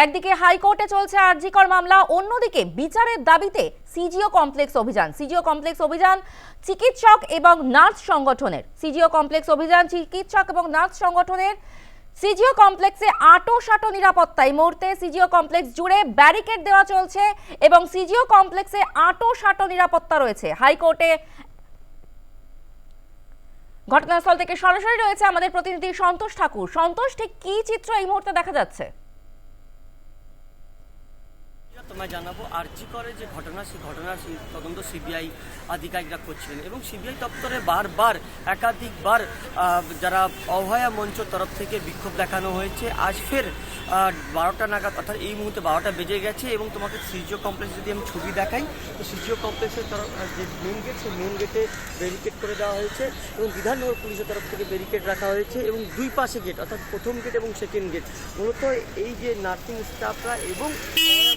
একদিকে হাইকোর্টে চলছে আরজিকর মামলা, অন্যদিকে বিচারের দাবিতে সিজিও কমপ্লেক্স অভিযান। সিজিও কমপ্লেক্স অভিযান চিকিৎসক এবং নার্স সংগঠনের। সিজিও কমপ্লেক্স অভিযান চিকিৎসক এবং নার্স সংগঠনের সিজিও কমপ্লেক্সে আটো সাটো নিরাপত্তা। এই মুহূর্তে সিজিও কমপ্লেক্স জুড়ে ব্যারিকেড দেওয়া চলছে এবং সিজিও কমপ্লেক্সে আটো সাটো নিরাপত্তা রয়েছে। হাইকোর্টে ঘটনাস্থল থেকে সরাসরি রয়েছে আমাদের প্রতিনিধি সন্তোষ ঠাকুর। সন্তোষ, ঠিক কি চিত্র এই মুহূর্তে দেখা যাচ্ছে? তোমায় জানাব, আর্জি করে যে ঘটনা, সেই ঘটনার তদন্ত সিবিআই আধিকারিকরা করছিলেন এবং সিবিআই দপ্তরে বারবার, একাধিকবার যারা অভয়া মঞ্চ তরফ থেকে বিক্ষোভ দেখানো হয়েছে, আজ ফের বারোটা নাগাদ, অর্থাৎ এই মুহূর্তে বারোটা বেজে গেছে এবং তোমাকে সিজিও কমপ্লেক্স যদি আমি ছবি দেখাই, তো সিজিও কমপ্লেক্সের তরফ যে মেন গেট সেই মেন গেটে ব্যারিকেড করে দেওয়া হয়েছে এবং বিধাননগর পুলিশের তরফ থেকে ব্যারিকেড রাখা হয়েছে এবং দুই পাশে গেট অর্থাৎ প্রথম গেট এবং সেকেন্ড গেট মূলত এই যে নার্সিং স্টাফরা এবং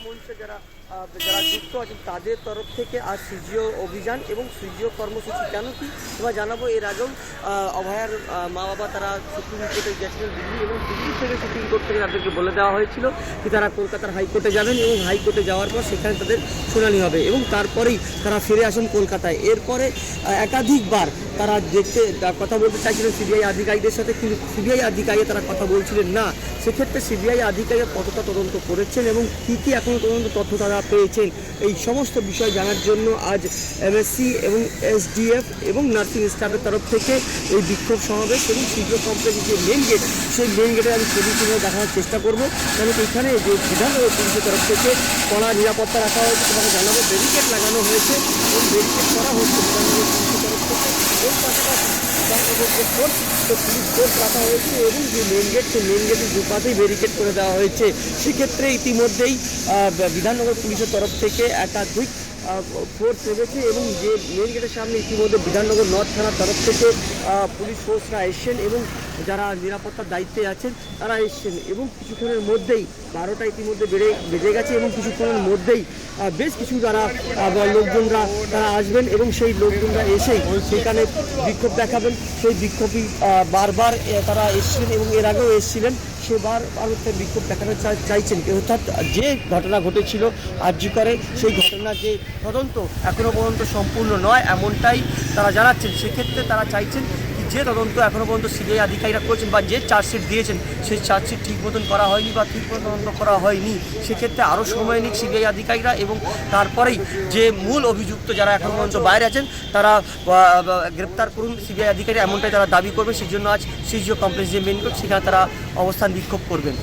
মঞ্চে যারা আহ, যারা যুক্ত আছেন, তাদের তরফ থেকে আজ সিজিও অভিযান এবং সিজিও কর্মসূচি কেন কি? তোমরা জানাব এর আগেও অভয়ার মা বাবা তারা সুপ্রিম কোর্টে গেছিলেন দিল্লি এবং দিল্লি থেকে সুপ্রিম কোর্ট থেকে তাদেরকে বলে দেওয়া হয়েছিল কি তারা কলকাতার হাইকোর্টে যাবেন এবং হাইকোর্টে যাওয়ার পর সেখানে তাদের শুনানি হবে এবং তারপরেই তারা ফিরে আসেন কলকাতায়। এরপরে একাধিকবার তারা দেখতে কথা বলতে চাইছিলেন সিবিআই আধিকারিকদের সাথে, কিন্তু সিবিআই আধিকারিক তারা কথা বলছিলেন না। সেক্ষেত্রে সিবিআই আধিকারিক কতটা তদন্ত করেছেন এবং কী কী এখনও তদন্ত তথ্য তারা পেয়েছেন এই সমস্ত বিষয় জানার জন্য আজ এমএসসি এবং এসডিএফ এবং নার্সিং স্টাফের তরফ থেকে এই বিক্ষোভ সমাবেশ এবং সিজিও কমপ্লেক্স যে মেন গেট সেই মেন গেটে আমি ছবি তুলে দেখানোর চেষ্টা করব। কারণ এখানে যে বিধাননগর পুলিশের তরফ থেকে কড়া নিরাপত্তা রাখা হয়েছে, তোমাকে জানাব ব্যারিকেড লাগানো হয়েছে এবং ব্যারিকেড করা হচ্ছে পুলিশের তরফ থেকে। এর পাশাপাশি পুলিশ ফোর্স রাখা হয়েছে এবং যে মেন গেট সেই মেন গেটের দুপাশেই ব্যারিকেড করে দেওয়া হয়েছে সেক্ষেত্রে ইতিমধ্যেই বিধাননগর পুলিশের তরফ থেকে একাধিক ফোর্স নেমেছে এবং যে মেন গেটের সামনে ইতিমধ্যে বিধাননগর নর্থ থানার তরফ থেকে পুলিশ ফোর্সরা এসছেন এবং যারা নিরাপত্তার দায়িত্বে আছেন তারা এসছেন এবং কিছুক্ষণের মধ্যেই বারোটা ইতিমধ্যে বেড়ে বেজে গেছে এবং কিছুক্ষণের মধ্যেই বেশ কিছু যারা লোকজনরা তারা আসবেন এবং সেই লোকজনরা এসেই সেখানে বিক্ষোভ দেখাবেন। সেই বিক্ষোভই বারবার তারা এসেছিলেন এবং এর আগেও এসেছিলেন। সে সেবার ভারতে বিক্ষোভ দেখাতে চা- চাইছেন। অর্থাৎ যে ঘটনা ঘটেছিল আর্জি করে সেই ঘটনা যে তদন্ত এখনও পর্যন্ত সম্পূর্ণ নয়, এমনটাই তারা জানাচ্ছেন। সেক্ষেত্রে তারা চাইছেন যে তদন্ত এখনও পর্যন্ত সিবিআই আধিকারিকরা করেছেন বা যে চার্জশিট দিয়েছেন, সেই চার্জশিট ঠিক মতন করা হয়নি বা ঠিক মতন তদন্ত করা হয়নি। সেক্ষেত্রে আরও সময় নিক সিবিআই আধিকারিকরা এবং তারপরেই যে মূল অভিযুক্ত যারা এখনও পর্যন্ত বাইরে আছেন, তারা গ্রেপ্তার করুন। সিবিআই আধিকারিক এমনটাই তারা দাবি করবে সেই জন্য আজ সিজিও কমপ্লেক্স যে মেন কোর্ট সেখানে তারা অবস্থান বিক্ষোভ করবেন।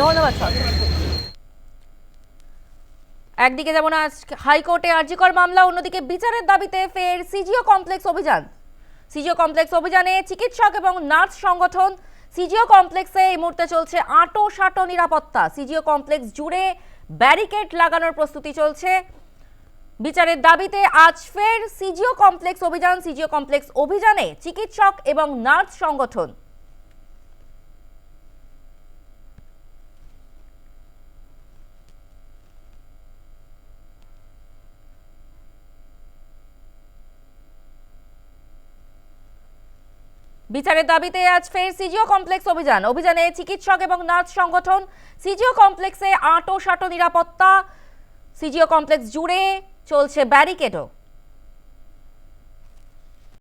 ধন্যবাদ। একদিকে যেমন আজ হাইকোর্টে আরজিকর মামলা, অন্যদিকে বিচারের দাবিতে ফের সিজিও কমপ্লেক্স অভিযান। সিজিও কমপ্লেক্স অভিযানে চিকিৎসক এবং নার্স সংগঠন সিজিও কমপ্লেক্সে এই মুহূর্তে চলছে আটো সাটো নিরাপত্তা। সিজিও কমপ্লেক্স জুড়ে ব্যারিকেড লাগানোর প্রস্তুতি চলছে। বিচারের দাবিতে আজ ফের সিজিও কমপ্লেক্স অভিযান, সিজিও কমপ্লেক্স অভিযানে চিকিৎসক এবং নার্স সংগঠন বিচারের দাবিতে আজ ফের সিজিও কমপ্লেক্স অভিযান। অভিযানে চিকিৎসক এবং নার্স সংগঠন সিজিও কমপ্লেক্সে আটো সাটো নিরাপত্তা। সিজিও কমপ্লেক্স জুড়ে চলছে ব্যারিকেডও।